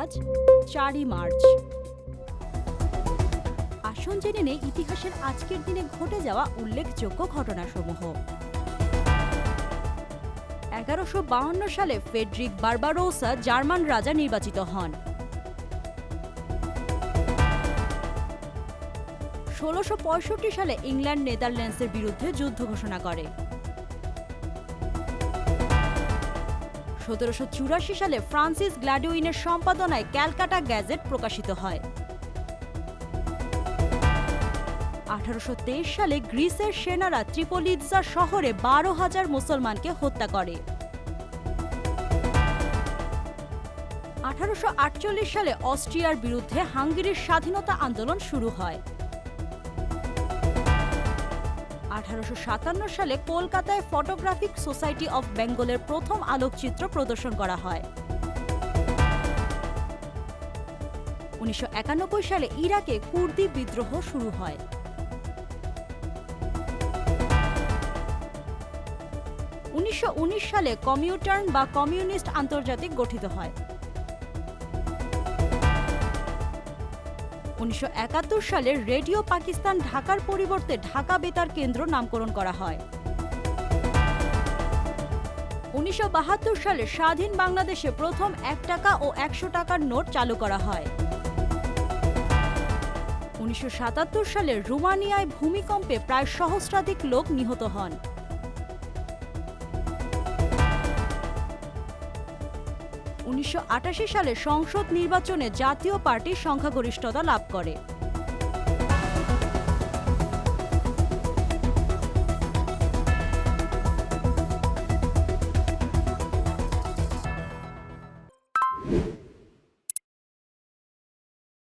আজ চারই মার্চ। আসন জেনে নেই ইতিহাসের আজকের দিনে ঘটে যাওয়া উল্লেখযোগ্য ঘটনাসমূহ। এগারোশো বাহান্ন সালে ফেডরিক বার্বারোসা জার্মান রাজা নির্বাচিত হন। ষোলোশো সালে ইংল্যান্ড নেদারল্যান্ডসের বিরুদ্ধে যুদ্ধ ঘোষণা করে। সতেরোশো চুরাশি সালে ফ্রান্সিস গ্ল্যাডুইনের সম্পাদনায় ক্যালকাটা গ্যাজেট প্রকাশিত হয়। আঠারোশো তেইশ সালে গ্রিসের সেনারা ত্রিপোলিৎজা শহরে বারো হাজার মুসলমানকে হত্যা করে। আঠারোশো আটচল্লিশ সালে অস্ট্রিয়ার বিরুদ্ধে হাঙ্গেরির স্বাধীনতা আন্দোলন শুরু হয়। আঠারোশো সালে কলকাতায় ফটোগ্রাফিক সোসাইটি অফ বেঙ্গলের প্রথম আলোকচিত্র প্রদর্শন করা হয়। উনিশশো একানব্বই সালে ইরাকে কুর্দি বিদ্রোহ শুরু হয়। উনিশশো উনিশ সালে কমিউটার্ন বা কমিউনিস্ট আন্তর্জাতিক গঠিত হয়। উনিশশো একাত্তর সালে রেডিও পাকিস্তান ঢাকার পরিবর্তে ঢাকা বেতার কেন্দ্র নামকরণ করা হয়। উনিশশো বাহাত্তর সালে স্বাধীন বাংলাদেশে প্রথম এক টাকা ও একশো টাকার নোট চালু করা হয়। উনিশশো সাতাত্তর সালে রোমানিয়ায় ভূমিকম্পে প্রায় সহস্রাধিক লোক নিহত হন। উনিশশো আটাশি সালে সংসদ নির্বাচনে জাতীয় পার্টি সংখ্যাগরিষ্ঠতা লাভ করে।